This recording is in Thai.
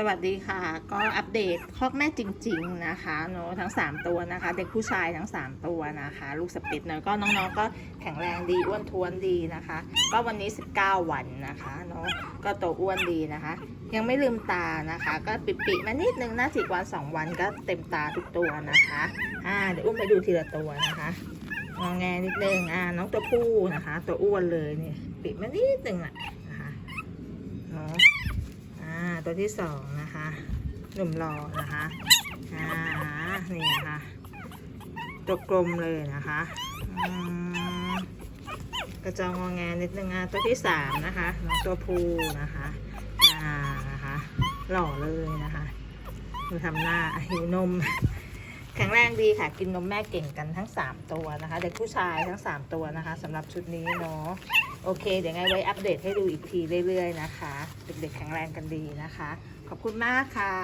สวัสดีค่ะ ก็อัปเดตคอกแม่จริง ๆนะคะเนาะทั้ง 3 ตัวนะคะ เด็กผู้ชายทั้ง 3 ตัวนะคะ ลูกสปิดเนาะก็น้องๆก็แข็งแรงดีอ้วนท้วนดีนะคะ ก็วันนี้ 19 วันนะคะเนาะก็โตอ้วนดีนะคะ ยังไม่ลืมตานะคะ ก็ปิดๆมานิดนึงนะสิวัน 2 วันก็เต็มตาทุกตัวนะคะอ่าเดี๋ยวอุ้มไปดูทีละตัวนะคะงองแงนิดนึงอ่าน้องตัวผู้นะคะ ตัวอ้วนเลยเนี่ยปิดมานิดนึงอะนะคะเนาะ อ่า ตัวที่สองนะคะหนุ่มรอนะคะอ่านี่นะคะตัวกลมเลยนะคะอืมกระจองงอแงนิดนึงอะตัวที่สามนะคะน้องตัวผู้นะคะอ่านะคะหล่อเลยนะคะดูทำหน้าหิวนมแข็งแรงดีค่ะ กินนมแม่เก่งกันทั้ง 3 ตัวนะคะ เด็กผู้ชายทั้ง 3 ตัวนะคะสำหรับชุดนี้เนาะ โอเค เดี๋ยวไงไว้อัปเดตให้ดูอีกทีเรื่อยๆนะคะ เด็กๆแข็งแรงกันดีนะคะ ขอบคุณมากค่ะ